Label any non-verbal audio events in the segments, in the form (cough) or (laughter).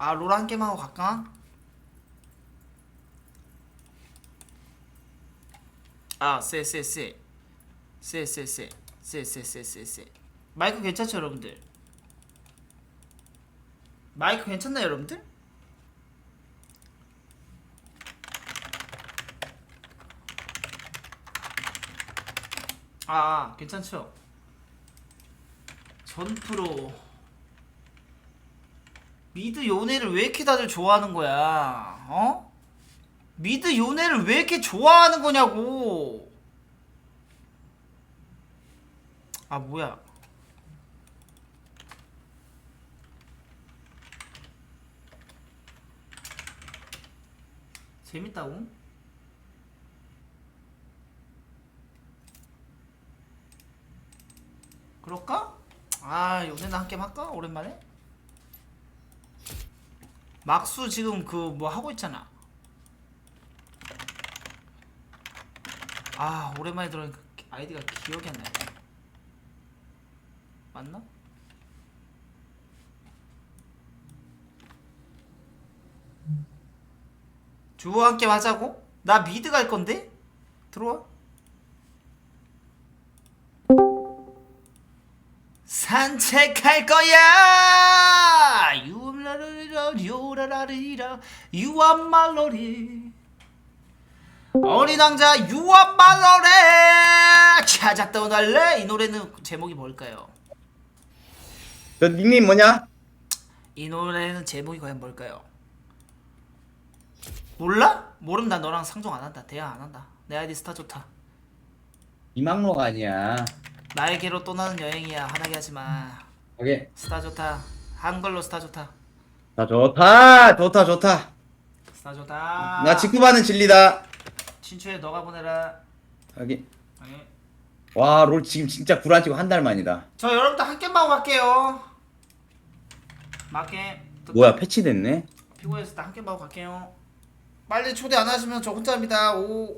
아, 롤 한 개만 하고 갈까? 아, 쎄, 쎄, 쎄. 쎄, 쎄, 쎄. 쎄, 쎄, 쎄, 쎄, 쎄. 마이크 괜찮죠, 여러분들? 마이크 괜찮나요, 여러분들? 아, 괜찮죠? 전 프로 미드 요네를 왜 이렇게 다들 좋아하는 거야? 어? 미드 요네를 왜 이렇게 좋아하는 거냐고! 아, 뭐야. 재밌다고? 그럴까? 아, 요네나 한 게임 할까? 오랜만에? 막수 지금 그 뭐 하고 있잖아 아 오랜만에 들어니까 아이디가 기억이 안 나네 맞나? 주호와 함께 하자고? 나 미드 갈 건데? 들어와 산책할 거야 요라라리라 유한말로리 어린 왕자 유한말로래 찾아 떠날래 이 노래는 제목이 뭘까요? 너 닉네임 뭐냐? 이 노래는 제목이 과연 뭘까요? 몰라? 모름 나 너랑 상종 안 한다 대화 안 한다 내 아이디 스타 좋다 이망록 아니야. 나에게로 떠나는 여행이야 화나게 하지마 오케이. 스타 좋다 한글로 스타 좋다 자 좋다 좋다 좋다. 스타 좋다. 나 직구반은 진리다. 친추에 너가 보내라. 여기 와롤 지금 진짜 구란치고 한 달 만이다. 저 여러분들 한 게임 하고 갈게요. 맞게. 뭐야 패치됐네? 피곤해서 나한 게임 하고 갈게요. 빨리 초대 안 하시면 저 혼자입니다. 5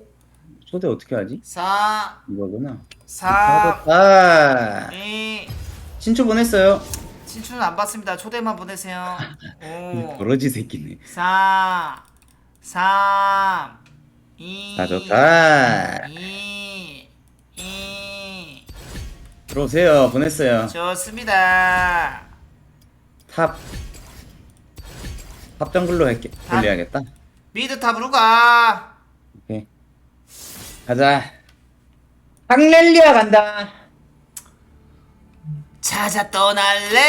초대 어떻게 하지? 4 이거구나. 4 2 신초 보냈어요. 진출은 안 받습니다. 초대만 보내세요. 오러지 새끼네. 4 3 2 다 좋다. 2 2 들어오세요. 보냈어요. 좋습니다. 탑. 탑 정글로 할게. 돌려야겠다. 미드 탑으로 가. 오케이. 가자. 박렐리아 간다. 찾아 떠날래?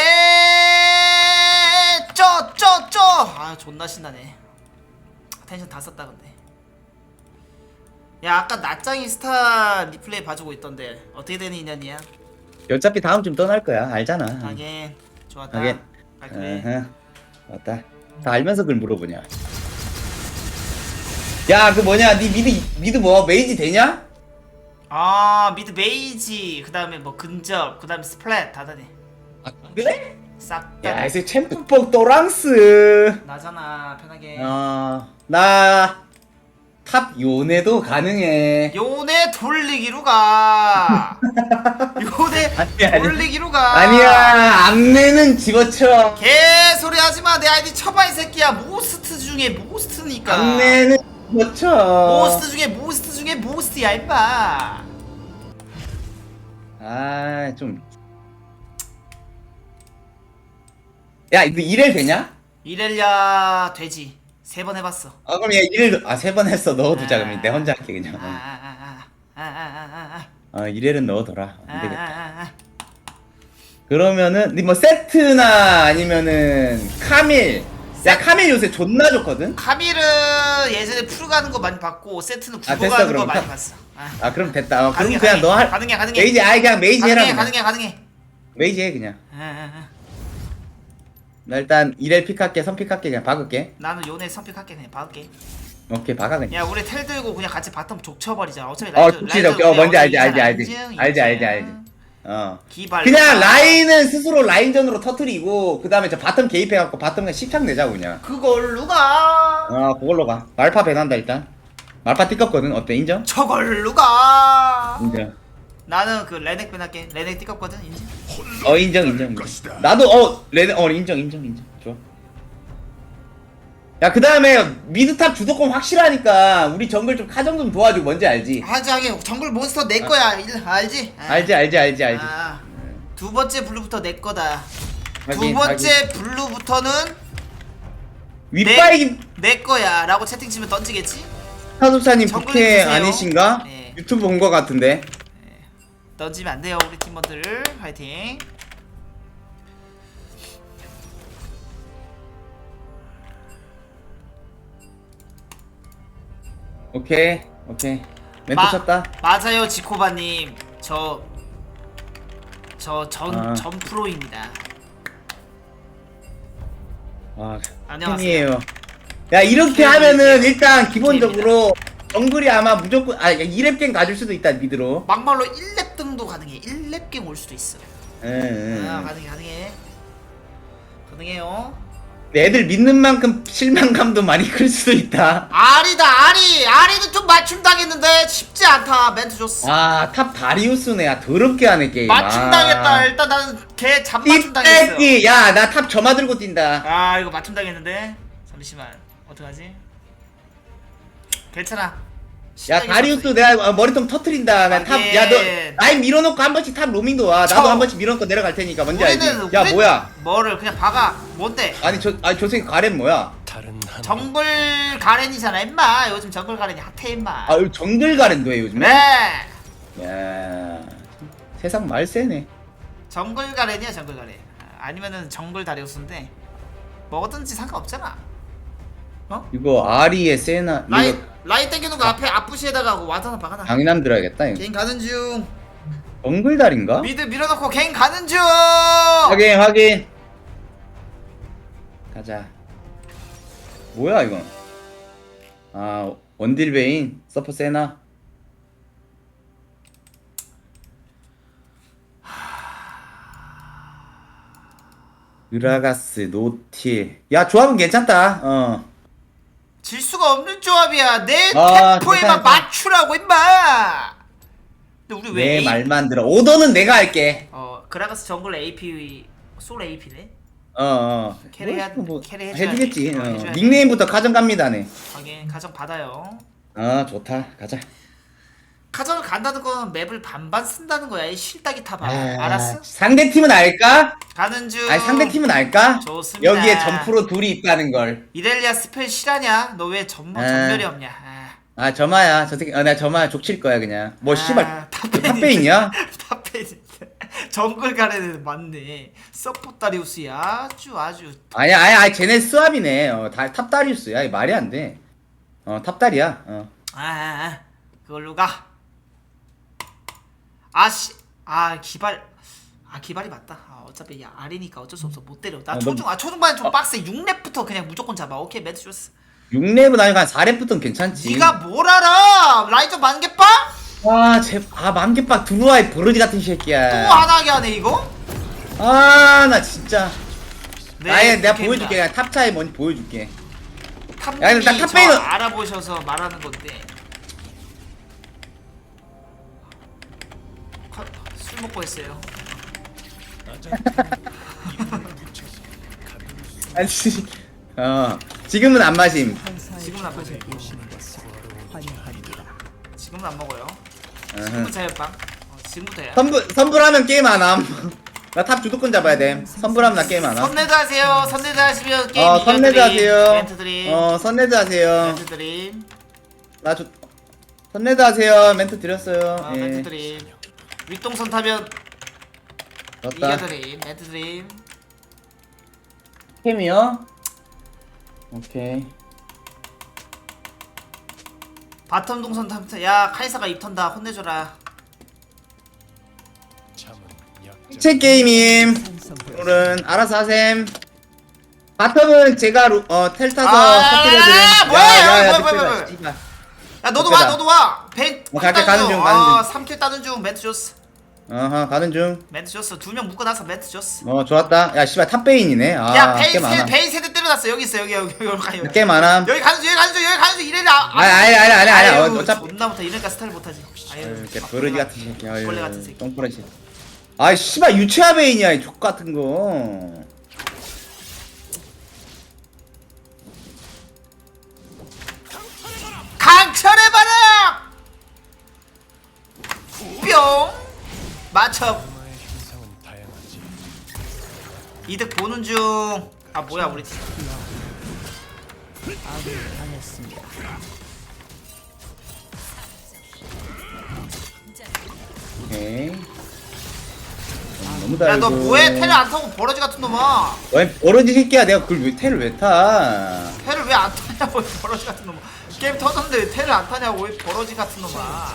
쪼쪼쪼 아 존나 신나네. 텐션 다 썼다 근데. 야 아까 낮장이 스타 리플레이 봐주고 있던데 어떻게 되는 인연이야? 어차피 다음 주 떠날 거야. 알잖아. 하긴. 좋았다. 하긴. 맞다. 다 알면서 그걸 물어보냐. 야 그 뭐냐? 니 미드 미드 뭐? 메이지 되냐? 아 미드 메이지 그 다음에 뭐 근접 그 다음에 스플랫 다다니 아, 그래? 싹다 야, 이제 챔프폭 또랑스. 나잖아 편하게 어, 나, 탑 요네도 가능해. 요네 돌리기로 가 (laughs) 요네 아니, 아니. 돌리기로 가 아니야, 악내는 집어쳐. 개소리 하지마 내 아이디 쳐봐 이 새끼야 모스트 중에 모스트니까 악내는 집어쳐. 모스트 중에 모스트 그게 모스야 임마 아, 좀. 야, 이거 이래 되냐? 이렐야 되지 세 번 해봤어 아, 그럼 얘 이래, 아, 세 번 했어. 넣어두자. 그럼 내 아. 혼자 할게, 그냥. 아아아아아아아아아아아아아아 어, 이래는 넣어둬라. 안 되겠다. 그러면은, 뭐, 세트나 아니면은, 카밀. 야 카밀 요새 존나 좋거든. 카밀은 예전에 풀 가는 거 많이 봤고 세트는 아, 구보 됐어, 가는 거 그럼. 많이 카- 봤어. 아, 아 그럼 됐다. 어, 그럼 가능해, 그냥 너 할. 가능해 가능해. 메이지 아이 그냥 메이지 해라. 가능해 그냥. 가능해 가능해. 메이지 해 그냥. 아, 아, 아. 나 일단 이렐 픽할게 선 픽할게 그냥 박을게. 나는 요네 선픽할게 그냥 박을게. 오케이 박아 그냥. 야 우리 텔 들고 그냥 같이 바텀 족쳐버리자. 어차피 어 좋지. 어 뭔지 알지 알지. 알지. 알지 알지. 알지. 어. 기발. 그냥 라인은 스스로 라인전으로 터트리고 그 다음에 저 바텀 개입해갖고 바텀 그냥 십창 내자고 그냥 그걸로 가. 아 그걸로 가 말파 배난다 일단 말파 띠껍거든 어때 인정? 저걸로 가. 인정 나는 그 레넥 변할게. 레넥 띠껍거든 인증. 어 인정 인정 인정 나도 어 레드 어 인정 인정 인정 야 그 다음에 미드탑 주도권 확실하니까 우리 정글 좀 카정 좀 도와주고 뭔지 알지? 하지 하게 정글 몬스터 내 거야 일- 알지? 아. 알지 알지 알지 알지. 아, 두 번째 블루부터 내 거다 두 확인, 번째 블루부터는 윗바이기 내 거야 라고 채팅 치면 던지겠지? 정글 부캐 해주세요. 아니신가? 네. 유튜브 본 거 같은데. 던지면 안 돼요 우리 팀원들 파이팅 오케이 오케이. 멘트 마- 쳤다. 맞아요 지코바님 저 저 전 아. 전 프로입니다 아, 안녕하세요. 팬이에요. 야 이렇게 팬이에요. 하면은 일단 기본적으로 정글이 아마 무조건 아 2렙갱 가줄 수도 있다 미드로. 막말로 1렙 등도 가능해 1렙 갱올 수도 있어 예, 예. 아 가능해 가능해 가능해요 애들 믿는 만큼 실망감도 많이 클 수도 있다. 아리다 아리 아리는 좀 맞춤 당했는데 쉽지 않다 멘트 줬어 아탑 다리우스네. 야 더럽게 하네 게임. 맞춤 아. 당했다 일단 나는 걔 잡맞춤 당했어 이때끼 야 나 탑 점화 들고 뛴다. 아 이거 맞춤 당했는데 잠시만 어떡하지 괜찮아 야 다리우스. 내가 어, 머리통 터트린다. 하긴. 탑야너 라인 밀어놓고 한 번씩 탑 로밍도 와. 나도 저- 한 번씩 밀어놓고 내려갈 테니까 뭔지 알지? 우리는 야 우리- 뭐야? 뭐를 그냥 박아 뭔데 아니 저 아니 저 새끼 가렌 뭐야? 다른 하나 정글 가렌이잖아 임마 요즘 정글 가렌이 핫해 임마 아 정글 가렌도 해 요즘에? 네야 세상 말세네. 정글 가렌이야 정글 가렌 아, 아니면은 정글 다리우스인데 뭐든지 상관없잖아 어? 이거 아리의 세나 이거 라인 땡겨놓은 거 앞에 앞부시에다가 와드 하나 박아놔 강남 들어야겠다. 이거. 개인 가는 중 정글 달인가? 미드 밀어놓고 개인 가는 중 확인 확인. 가자. 뭐야 이건? 아 원딜베인 서퍼 세나. 으라가스 노틸. 야 조합은 괜찮다. 어. 질 수가 없는 조합이야 내 아, 템포에만. 맞추라고 임마 근데 우리 왜 내 A- 말만 들어. 오더는 내가 할게. 어 그라가스 정글 AP 솔 AP네 어, 어. 캐리해야- 뭐, 캐리 해줘야지. 해주겠지. 어, 어. 닉네임부터 가정 갑니다네. 하긴 가정 받아요 아, 좋다. 가자. 간다는 건 맵을 반반 쓴다는 거야 이 실딱이 타봐 아, 알았어? 상대 팀은 알까? 가는 중 아니 상대 팀은 알까? 좋습니다. 여기에 점프로 둘이 있다는 걸. 이렐리아 스펠 실하냐? 너 왜 전뭐 아. 전멸이 없냐? 아, 아 점아야. 저 새끼. 어, 나 점아 족칠 거야 그냥. 뭐 씨발. 아, 탑페인인데. 탑페인이야? 탑페인인데 정글 가래는 맞네 서포 다리우스야 아주 아주 아니야, 아니, 아니, 쟤네 스왑이네. 어, 다, 탑 다리우스야. 이거 말이 안 돼. 어, 탑 다리야. 어. 아, 아, 아 그걸로 가 아씨 아 기발 아 기발이 맞다 아, 어차피 야 아리니까 어쩔 수 없어 못 때려 나 어, 초중 아 초중반에 좀 빡세 6렙부터 그냥 무조건 잡아 오케이 매트 줬어 6렙은 아니고 한 4렙부터는 괜찮지. 네가 뭘 알아 라이저 만개빵? 아, 쟤, 아, 만개빡 들어와이 버러지 같은 또 새끼야. 하나 하게 하네 이거? 아, 나 진짜. 네, 아예 내가 보여줄게. 그냥 탑 차이 뭔지 보여줄게. 야, 근데 나저 탑페인은- 알아보셔서 말하는 건데 술 먹고 했어요 (laughs) 아니, 씨. 어, 지금은 안 마심. 지금은 안 마셔요 지금은 안 먹어요 어허. 지금부터 해요 빵 어, 지금부터야 선불, 선불하면 게임 안 함. (laughs) 나 탑 주도권 잡아야 돼. 선불하면 나 게임 안 함. 선레드 하세요 선레드 하시면 게임 어, 선레드 하세요. 멘트 드림 어, 선레드 하세요. 멘트 드림 나 주, 선레드 하세요. 멘트 드렸어요. 어, 예. 멘트 드림 윗동선 타면 졌다. 이겨드림 멘트 드림 캠이요? 오케이. 바텀 동선 타면 야 카이사가 입 턴다 혼내줘라 체 게임임. 오늘은 알아서 하셈. 바텀은 제가 루, 어, 텔 타서 아, 터뜨려드림. 아, 뭐야, 뭐야, 뭐야, 뭐야, 뭐야. 씨발. 야 너도 어쩌다. 와 너도 와 벤, 어, 갈게, 가는 중, 가는 아, 중. 3킬 따는 중 멘트 줬어 어허, 가는 중. 멘트 줬어 두 명 묶어놔서 멘트 줬어 어, 좋았다. 야, 씨발, 탑베인이네. 아, 야안 세, 함. 베이 세대 때려놨어 여기 있어 여기 여기 여기 가 여기 안 함. 여기 가는 중 여기 가는 중 여기 가는 중 이래라 아, 아니, 아니, 아니, 아니, 아니. 아유, 어, 어차피. 존나부터 이럴까 스타일 못하지 아유 이렇게 막 버러지 몰라. 같은 새끼. 벌레 같은 새끼 똥버러지. 아이, 씨발, 유치아 베인이야, 이 족 같은 거. 탑 이득 보는 중 아 뭐야 우리 팀. 오케이. 어, 너무 달고. 야너 뭐해? 테를 안 타고 버러지 같은 놈아. 왜 버러지 새끼야? 내가 그걸 왜 테를 왜 타? 테를 왜 안 타냐고 이 (laughs) 버러지 같은 놈아 게임 터졌는데 왜 테를 안 타냐고 이 버러지 같은 놈아.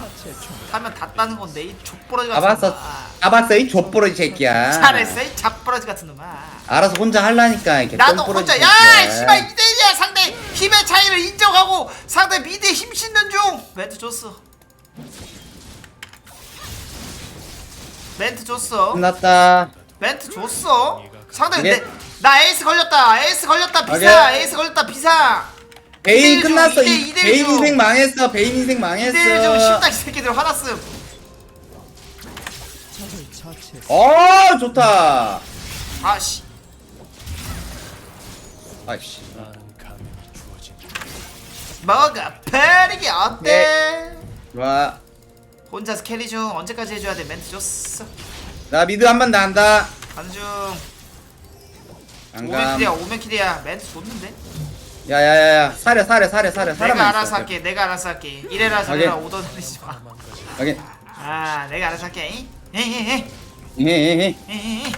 타면 다 따는 건데 이 족버러지 같은 잡았어? 놈아. 잡았어? 이 족버러지 새끼야. 잘했어 이 잡버러지 같은 놈아. 알아서 혼자 할라니까 이렇게 나도 혼자 야 새끼야. 씨발 2대1이야 상대 힘의 차이를 인정하고 상대 미드에 힘 싣는 중. 멘트 줬어. 멘트 줬어. 끝났다. 멘트 줬어. 상대 내, 나 에이스 걸렸다. 에이스 걸렸다 비상. 오케이. 에이스 걸렸다 비상 베인 이대일 끝났어. 이대- 이- 이대일 베인 중. 인생 망했어. 베인 인생 망했어. 2대1 중 쉽다 이 새끼들 화났음 어 좋다. 아씨 아이씨. 먹어 패리기 어때 좋아. 혼자서 캐리 중 언제까지 해줘야 돼 멘트 줬어 나 미드 한번더 한다. 가는 중 안감. 오멘킬이야 오멘킬이야 멘트 줬는데 야야야야 사려 사려 사려 사려. 내가 알아서 할게 내가 알아서 할게 이래라 저래라 오케이. 오더 내리지 마. 오케이. 아 내가 알아서 할게 헤헤헤 헤헤헤. 헤헤헤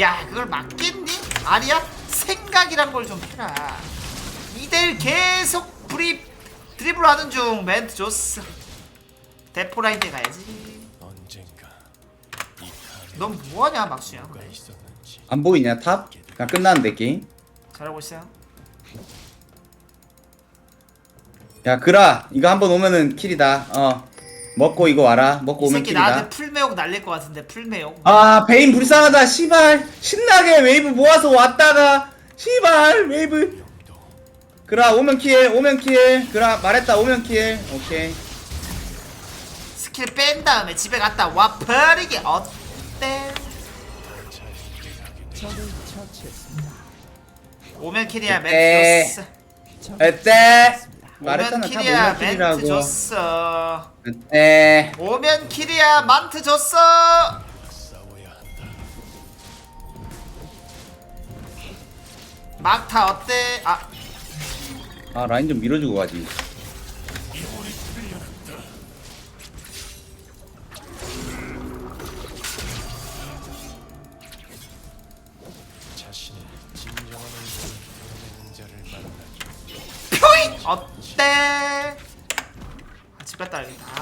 야 그걸 맞겠니? 아니야? 생각이란 걸 좀 해라 이들 계속 브리 드리블 하는 중 멘트 줬어 대포라인 때 가야지 언젠가 넌 뭐하냐 막수야 안 보이냐 탑? 그냥 끝났는데 게임. 잘하고 있어요 야 그라 이거 한번 오면은 킬이다. 어 먹고 이거 와라. 먹고 이 오면 새끼 킬이다. 나한테 풀매혹 날릴 것 같은데 풀매혹 아 베인 불쌍하다 시발 신나게 웨이브 모아서 왔다가 시발 웨이브 그라 오면 킬 오면 킬 그라 말했다 오면 킬 오케이 스킬 뺀 다음에 집에 갔다 와 버리기 어때? 오면 네. 멘트 줬어 에떼 오면 말했잖아 다 오면 멘트 줬어 에떼 오면 킬이야 만트 줬어 막타 어때? 아. 아 라인 좀 밀어주고 가지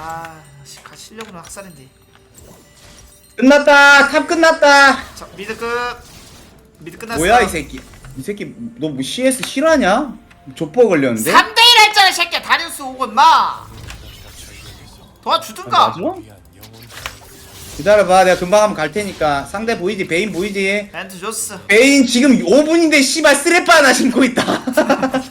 아 씨, 가- 실력은 학살인데 끝났다! 탑 끝났다! 자 미드 끝. 미드 끝났어. 뭐야 이 새끼. 이 새끼 너 뭐 CS 실화냐? 족보 걸렸는데? 3대1 했잖아 이 새끼야. 다리우스 오고 임마. 도와주든가. 아, 맞아? 기다려봐. 내가 금방 한번 갈 테니까. 상대 보이지? 베인 보이지? 멘트 줬어. 베인 지금 5분인데 씨발 쓰레빠 하나 신고 있다 (laughs)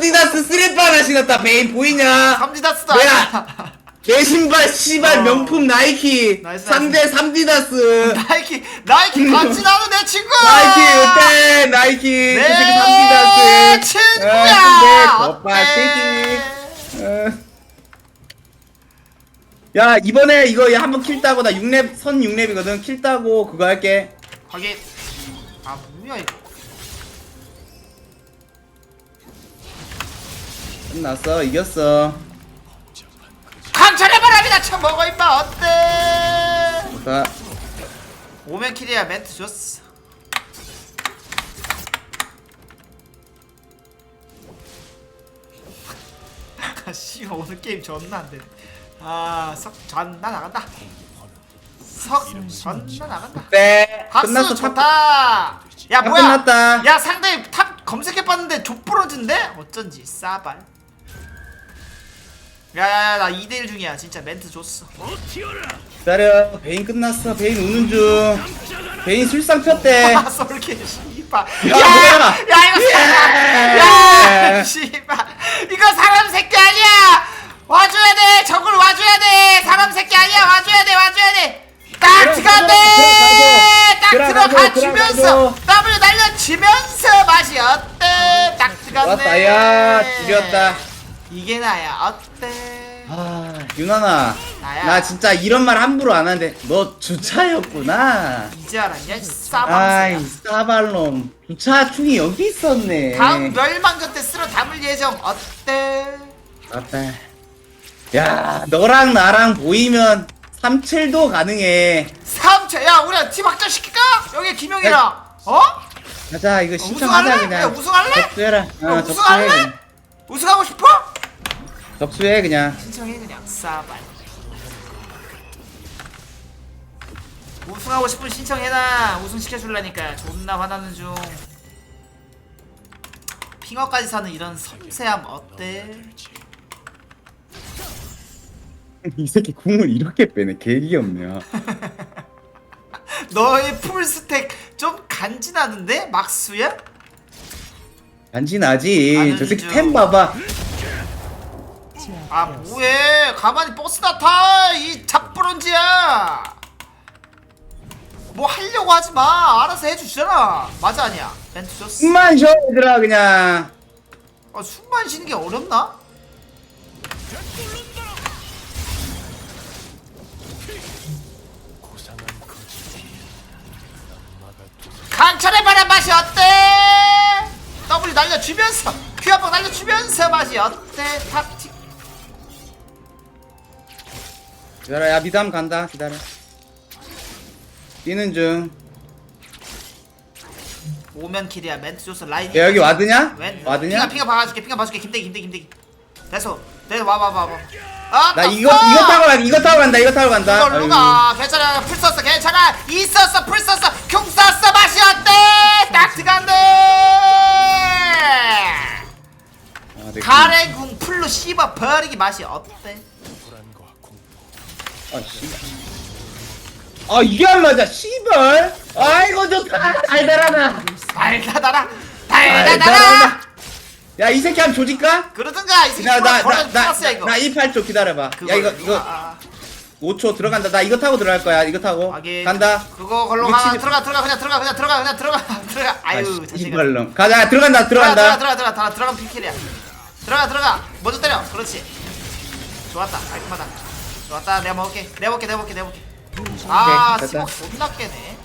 3디다스 쓰레빠 하나 신었다. 베인 보이냐? 삼지다스도 뭐야? 아니야 내 신발 씨발 어. 명품 나이키. 나이스, 상대 3디다스. 나이키 나이키 같이 나는 내 (laughs) 친구! 나이키 어때? 나이키. 그내 새끼 3디다스. 친구야! 오빠 어때? 새끼 어. 야 이번에 이거 한번 킬 따고 나 6렙 선 6렙이거든. 킬 따고 그거 할게. 확인. 아 뭐야 이거 끝났어? 이겼어? 강철의 바람이나 쳐먹어 임마. 어때? 자 오면 킬이야 멘트 줬어. 아씨 오늘 게임 존나 안돼 아석 존나 나간다. 석 존나 나간다. 네 박수 끝났어. 좋다. 야 다 뭐야? 끝났다. 야 상대 탑 검색해봤는데 족부러진데? 어쩐지 싸발 야야야 나 2대1 중이야. 진짜 멘트 줬어. 기다려. 베인 끝났어. 베인 우는 중. 베인 술상 폈대. (laughs) 아 쏠게 씨발. 야, 뭐야? 이거 사람 야 씨발. 이거 사람 새끼 아니야. 와줘야 돼. 저걸 와줘야 돼. 사람 새끼 아니야. 와줘야 돼 와줘야 돼딱 들어간대. 딱 들어가 주면서. W 날려치면서 맛이 어때? 딱 들어간대 왔다 야 지렸다 이게 나야. 어때? 아 유나나. 나야. 나 진짜 이런 말 함부로 안 하는데 너 주차였구나. 이제 알았냐? 아이 싸방새야. 싸발놈. 주차 충이 여기 있었네. 다음 멸망전 때 쓸어 담을 예정. 어때? 아빠 야 너랑 나랑 보이면 37도 가능해. 삼체 야 우리 팀 확정시킬까? 여기 김영이랑. 어? 가자 이거 우승할래? 신청하자 그냥. 야, 우승할래? 접수해라. 야, 어 접수해 우승할래? 그냥. 우승하고 싶어? 접수해 그냥. 신청해 그냥. 싸발. 우승하고 싶으면 신청해놔. 우승 시켜줄라니까. 존나 화나는 중. 핑어까지 사는 이런 섬세함 어때? (laughs) 이 새끼 궁을 이렇게 빼네. 개귀엽네요. (laughs) 너의 풀스택 좀 간지나는데? 막수야? 간지나지. 저 새끼 좀- 템 봐봐 아 뭐해? 가만히 버스나 타이 잡부런지야! 뭐 하려고 하지마! 알아서 해주시잖아! 맞아 아니야? 멘트 좋어. 숨만 쉬어 얘들아 그냥. 아, 숨만 쉬는 게 어렵나? 두서 강철해봐라 맛이 어때? W 날려주면서 큐한번 날려주면서 맛이 어때? 탑 기다려. 야 미담 간다. 기다려. 뛰는 중. 오면 킬이야. 멘트 좋어 라인 야, 여기 와드냐? 왼 와드냐? 핑가 핑가 봐줄게. 핑가 봐줄게. 김대기 김대기 김대기. 됐어. 됐어 와봐 와봐 아나 이거 이거 타고 간다. 이거 타고 간다. 이거 타고 간다. 이걸로. 가. 괜찮아. 풀 썼어. 괜찮아. 있었어. 풀 썼어. 흉 썼어. 맛이 어때? 딱 들어간대 아, 내 가래궁 풀로 씹어 버리기 맛이 어때? 아, 씨발. 아, 이게 안 맞아, 씨발. 아이고, 좋다. 달달하다. 달달하다 달달하다. 달달하다 야, 이 새끼 한번 조질까? 그러든가 이 새끼 나, 나, 나, 나, 플러스야 이거 나, 이 8초 기다려봐. 야, 그거, 이거, 이거, 아, 5초 들어간다. 나 이거 타고 들어갈 거야. 이거 타고. 아, 하긴. 간다. 그거 걸로 이거 가 치즈- 들어가 들어가 그냥 들어가 그냥 들어가 그냥 들어가 (laughs) 들어가 아유 아, 자식아 씨발놈. 가자, 들어간다, 들어가. 들어가 들어가 들어가 들어가면 피킬이야 들어가 들어가 먼저 때려 그렇지 좋았다 깔끔하다 좋았다 내가 먹을게 내가 먹을게 내가 먹을게 내가 먹을게 아 오케이, 됐다. 스모크 존나 깨네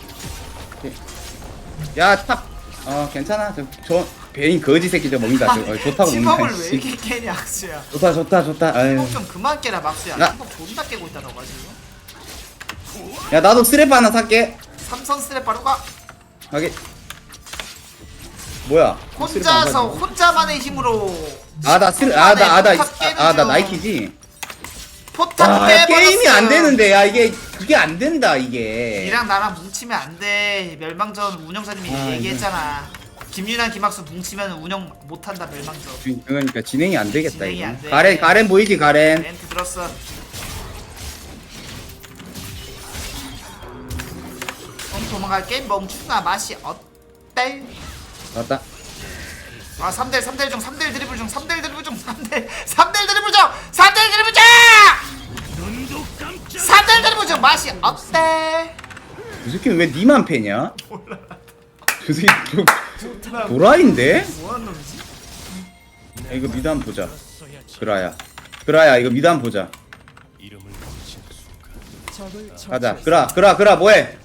야, 탑. 어, 괜찮아. 저, 저, 베인 거지 새끼 저 먹는다. 저, 어, 좋다고 먹는다. 왜 씨. (laughs) 이렇게 깨냐 악수야 좋다, 좋다, 좋다. 아유. 팀업 좀 그만 깨라 막수야 나- 팀업 존나 깨고 있다 너가 지금 야, 나도 스랩 하나 살게. 삼선 스랩 바로 가 가게. 뭐야? 혼자서 혼자만의 힘으로 아, 나 스랩, 아, 나, 아, 나, 포탑 깨는 아, 나. 나이키지? 포탑 아, 게임이 안 되는데. 야 이게 그게 안 된다 이게. 니랑 나랑 뭉치면 안 돼. 멸망전 운영사님이 아, 얘기했잖아. 김윤환 김학수 뭉치면 운영 못한다 멸망전. 그러니까 진행이 안 되겠다 진행이 이거. 안 돼. 가렌 가렌 보이지 가렌? 멘트 들었어. 엉 도망갈게 멍충아 맛이 어때? 맞다. 아 3대 3대 중 3대 드리블 중 3대 드리블 중 3대 3대 드리블 중 3대 드리블 중 3대 드리블 중 맛이 어때? 이 새끼는 왜 니만 패냐? 저 새끼 좀 도라인데? 놈이지? 야, 이거 미드 한번 보자 그라야 그라야 이거 미드 한번 보자 가자 그라 그라 그라 뭐해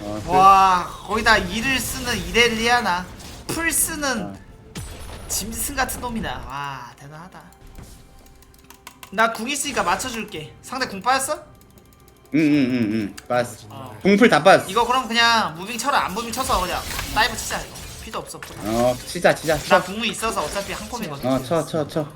어, 그- 와 거기다 이를 쓰는 이렐리아나 풀 쓰는 어. 짐승 같은 놈이다 와 대단하다 나 궁 있으니까 맞춰줄게 상대 궁 빠졌어? 응응응응 빠졌어 어. 궁풀 다 빠졌어 이거 그럼 그냥 무빙 쳐라 안 무빙 쳐서 그냥 다이브 치자 이거 피도 없어 어 치자 치자 나쳐 궁이 있어서 어차피 한 콤이거든 어, 쳐, 쳐, 쳐.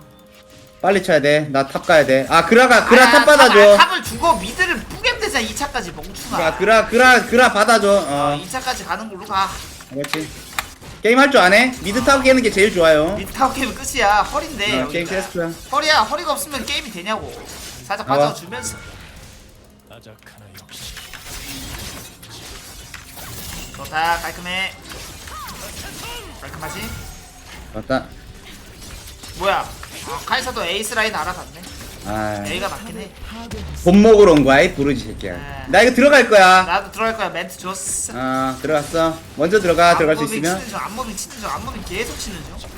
빨리 쳐야 돼. 나 탑 가야 돼. 아, 그라가, 그라 아야, 탑 받아줘. 탑, 아, 탑을 주고 미드를 뿌겜 되잖아 2차까지 멍충아 그라, 그라, 그라, 그라 받아줘. 어, 어, 2차까지 가는 걸로 가 그렇지. 게임 할 줄 아네? 미드 타고 깨는 게 제일 좋아요. 미드 타워 게임은 끝이야 허리인데 어, 게임 여기가. 캐스트야. 허리야 허리가 없으면 게임이 되냐고 살짝 나와. 빠져주면서 좋다 깔끔해 깔끔하지? 맞다. 뭐야 아, 카이사도 에이스 라인 알아봤네 A가 맞긴 해. 밥 먹으러 온 거야, 이 부르지 새끼야. 네. 나 이거 들어갈 거야. 나도 들어갈 거야. 멘트 줬어. 아, 어, 들어갔어. 먼저 들어가, 들어갈 수 있으면. 치는 중, 안무빙 치는 중, 안무빙 계속 치는 중.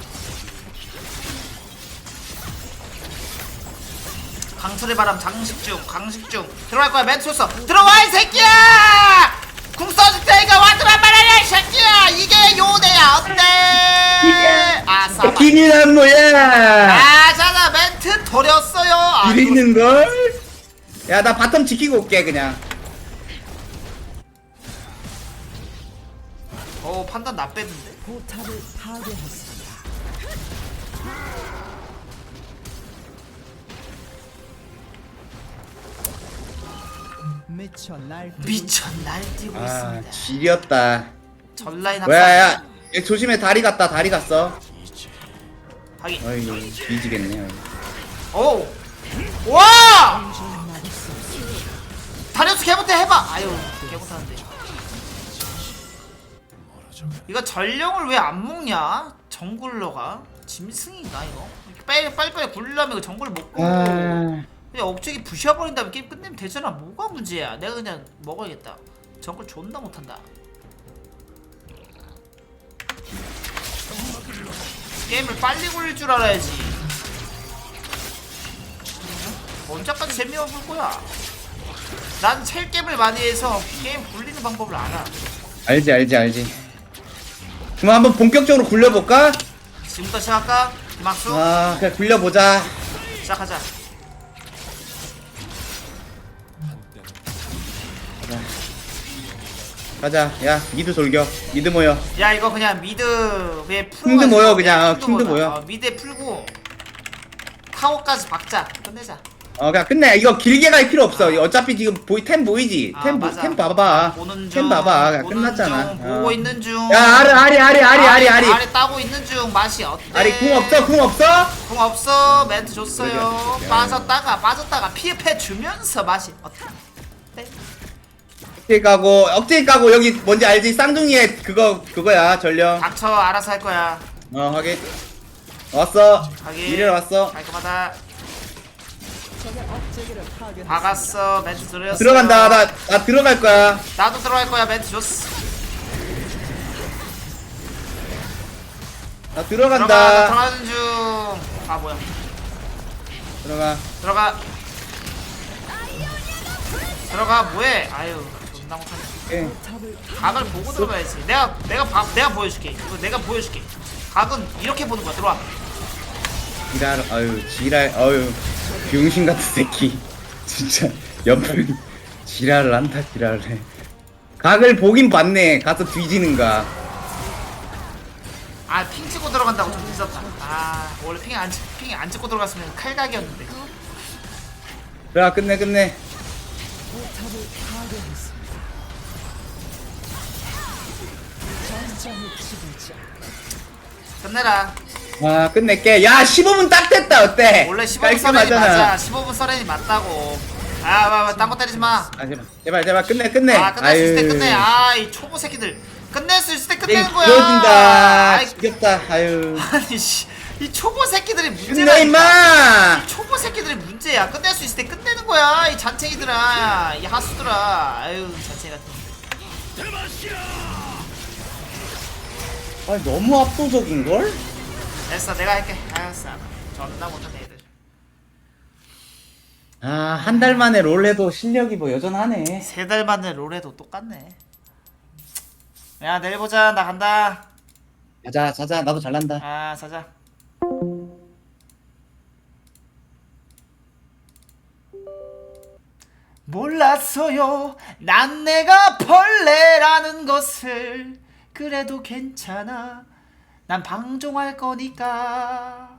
강철의 바람 장식중, 강식중. 들어갈 거야. 멘트 줬어. 들어와 이 새끼야. 궁 써줄 테니까 와드란 말이야 이 새끼야. 이게 요대야 어때? 아싸. 기민한 모야. 아 아 멘트 돌렸어요. 아, 이리는 걸? 야 나 바텀 지키고 올게 그냥. 어 판단 나 빼던데. 포탑을 파괴했습니다. 미쳐 날뛰고 미쳐 날뛰고 아 있습니다. 지렸다. 전라인 합사 야얘 조심해. 다리 갔다 다리 갔어 확인 어이 뒤지겠네 어이. 오! 와! 다리우스 개못해 해봐! 아유 개못하는데 이거 전령을 왜 안 먹냐? 정글러가 짐승인가 이거? 빨리 빨리 빨리 굴려면 정글 먹고 아 그냥 억제기 부셔버린 다음에 게임 끝내면 되잖아 뭐가 문제야 내가 그냥 먹어야겠다 정글 존나 못한다 게임을 빨리 굴릴 줄 알아야지. 언제까지 재미없을 거야? 난 첼게임을 많이 해서 게임 굴리는 방법을 알아. 알지 알지 알지. 그럼 한번 본격적으로 굴려볼까? 지금부터 시작할까? 김학수? 아 그래 굴려보자. 시작하자 가자. 야 미드 돌격 미드 모여. 야 이거 그냥 미드에 풀고 킹드 모여, 그냥. 어, 킹드 모여. 어, 미드에 풀고 타워까지 박자. 끝내자. 어 그냥 끝내. 이거 길게 갈 필요 없어. 어차피 지금 보이 템 보이지? 아, 템, 보, 맞아. 템 봐봐. 보는 중 템 봐봐. 그냥 보는 끝났잖아. 중, 보고 어. 있는 중. 야 아리 아리 아리 아리 아리 아리 따고 있는 중 맛이 어때? 아리 궁 없어? 궁 없어? 궁 없어. 멘트 줬어요. 빠졌다가 빠졌다가 피해 주면서 맛이 어때? 네. 억제 까고 억제 까고 여기 뭔지 알지? 쌍둥이의 그거 그거야 전령. 닥쳐 알아서 할 거야. 어 확인. 왔어. 확인. 이리로 왔어. 깔끔하다. 박았어. 멘트 들었어 들어간다. 나, 나 들어갈 거야. 나도 들어갈 거야. 멘트 줬어. 나 들어가 나 들어간다 들어가 는 중 아 뭐야. 들어가. 들어가. 들어가. 뭐해? 아유. 존 나 못하네 예. 각을 보고 들어가야지. 내가 내가 봐 내가 보여줄게. 이거 내가 보여줄게. 각은 이렇게 보는 거야. 들어와. 지랄 아유 지랄 아유 병신 같은 새끼. (laughs) 진짜 옆을 지랄을 한다 지랄을. 해 각을 보긴 봤네. 가서 뒤지는가. 아 핑 찍고 들어간다고 좀 늦었다. 아 원래 핑안 핑이 안 찍고 들어갔으면 칼각이었는데. 그래 끝내 끝내 끝내라. 아 끝낼게. 야 15분 딱 됐다 어때? 원래 15분 서렌이 맞아. 깔끔하잖아. 15분 서렌이 맞다고. 아딴거 때리지 마. 아 제발 제발 제발. 끝내 끝내. 아 끝낼 수 있을 때. 끝내. 아 이 초보 새끼들. 끝낼 수 있을 때 끝내는 거야. 아이, 지겹다. 아유. 아니 씨, 이 초보 새끼들이 문제라니까 임마! 초보 새끼들이 문제야. 끝낼 수 있을 때 끝내는 거야 이 잔챙이들아. 이 하수들아. 아유 잔챙이 같은 아 너무 압도적인걸? 됐어 내가 할게. 알았어 존나 못한 애들. 아 한 달 만에 롤 해도 실력이 뭐 여전하네. 세 달 만에 롤해도 똑같네. 야 내일 보자. 나 간다. 자자 자자. 나도 잘난다. 아 자자. 몰랐어요. 난 내가 벌레라는 것을 그래도 괜찮아. 난 방종할 거니까